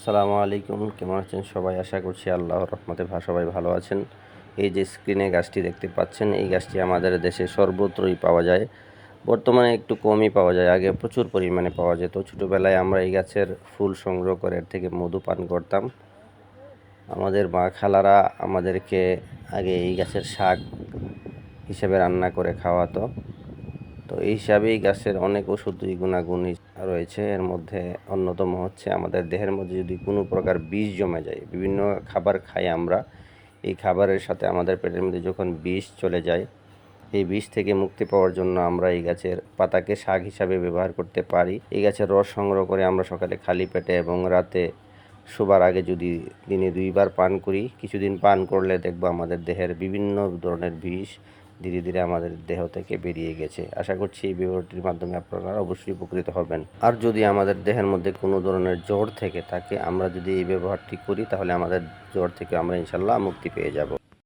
আসসালামু আলাইকুম। কেমন আছেন সবাই? আশা করছি আল্লাহর রহমতে ভা সবাই ভালো আছেন। এই যে স্ক্রিনে গাছটি দেখতে পাচ্ছেন, এই গাছটি আমাদের দেশে সর্বত্রই পাওয়া যায়। বর্তমানে একটু কমই পাওয়া যায়, আগে প্রচুর পরিমাণে পাওয়া যেত। ছোটোবেলায় আমরা এই গাছের ফুল সংগ্রহ করে এর থেকে মধু পান করতাম। আমাদের মা খালারা আমাদেরকে আগে এই গাছের শাক হিসেবে রান্না করে খাওয়াতো। তো এই হিসাবেই গাছের অনেক ওষুধি গুণাগুণ রয়েছে। এর মধ্যে অন্যতম হচ্ছে আমাদের দেহের মধ্যে যদি কোনো প্রকার বিষ জমে যায়, বিভিন্ন খাবার খাই আমরা, এই খাবারের সাথে আমাদের পেটের মধ্যে যখন বিষ চলে যায়, এই বিষ থেকে মুক্তি পাওয়ার জন্য আমরা এই গাছের পাতাকে শাক হিসাবে ব্যবহার করতে পারি। এই গাছের রস সংগ্রহ করে আমরা সকালে খালি পেটে এবং রাতে শোবার আগে যদি দিনে দুইবার পান করি, কিছুদিন পান করলে দেখব আমাদের দেহের বিভিন্ন ধরনের বিষ ধীরে ধীরে আমাদের দেহ থেকে বেরিয়ে গেছে। আশা করছি এই বিবরটির মাধ্যমে আপনারা অবশ্যই উপকৃত হবেন। আর যদি আমাদের দেহের মধ্যে কোনো ধরনের জ্বর থেকে থাকে, আমরা যদি এই ব্যবহারটি করি, তাহলে আমাদের জ্বর থেকে আমরা ইনশাল্লাহ মুক্তি পেয়ে যাব।